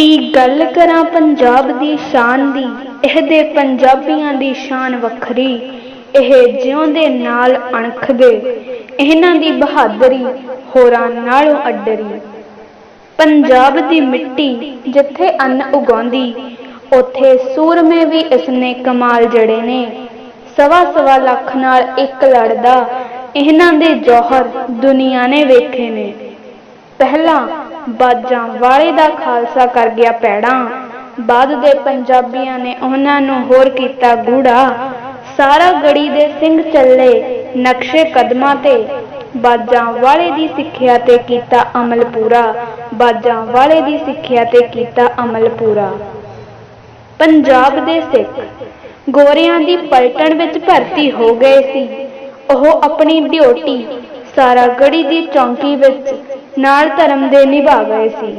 ਕੀ ਗੱਲ ਕਰਾਂ ਪੰਜਾਬ ਦੀ ਸ਼ਾਨ ਦੀ ਇਹਦੇ ਪੰਜਾਬੀਆਂ ਦੀ ਸ਼ਾਨ ਵੱਖਰੀ। ਇਹ ਜਿਉਂਦੇ ਨਾਲ ਅਣਖਦੇ, ਇਹਨਾਂ ਦੀ ਬਹਾਦਰੀ ਹੋਰਾਂ ਨਾਲੋਂ ਅੱਡਰੀ। ਪੰਜਾਬ ਦੀ ਮਿੱਟੀ ਜਿੱਥੇ ਅੰਨ ਉਗਾਉਂਦੀ, ਉੱਥੇ ਸੂਰਮੇ ਵੀ ਇਸਨੇ ਕਮਾਲ ਜੜੇ ਨੇ। ਸਵਾ ਸਵਾ ਲੱਖ ਨਾਲ ਇੱਕ ਲੜਦਾ, ਇਹਨਾਂ ਦੇ ਜੋਹਰ ਦੁਨੀਆ ਨੇ ਵੇਖੇ ਨੇ। ਪਹਿਲਾਂ ਬਾਜਾਂ ਵਾਲੇ ਦਾ ਖਾਲਸਾ ਕਰ ਗਿਆ ਪੈੜਾਂ। ਬਾਅਦ ਦੇ ਪੰਜਾਬੀਆਂ ਨੇ ਉਹਨਾਂ ਨੂੰ ਹੋਰ ਕੀਤਾ ਗੂੜਾ। ਸਾਰਾ ਗੜੀ ਦੇ ਸਿੰਘ ਚੱਲੇ ਨਕਸ਼ੇ ਕਦਮਾਂ ਤੇ। ਬਾਜਾਂ ਵਾਲੇ ਦੀ ਸਿੱਖਿਆ ਤੇ ਕੀਤਾ ਅਮਲ ਪੂਰਾ। ਬਾਜਾਂ ਵਾਲੇ ਦੀ ਸਿੱਖਿਆ ਤੇ ਕੀਤਾ ਅਮਲ ਪੂਰਾ। ਪੰਜਾਬ ਦੇ ਸਿੱਖ ਗੋਰਿਆਂ ਦੀ ਪਲਟਣ ਵਿੱਚ ਭਰਤੀ ਹੋ ਗਏ ਸੀ। ਉਹ ਆਪਣੀ ਡਿਊਟੀ ਸਾਰਾ ਗੜੀ ਦੀ ਚੌਂਕੀ ਵਿੱਚ ਨਾਲ ਧਰਮ ਦੇ ਨਿਭਾ ਗਏ ਸੀ।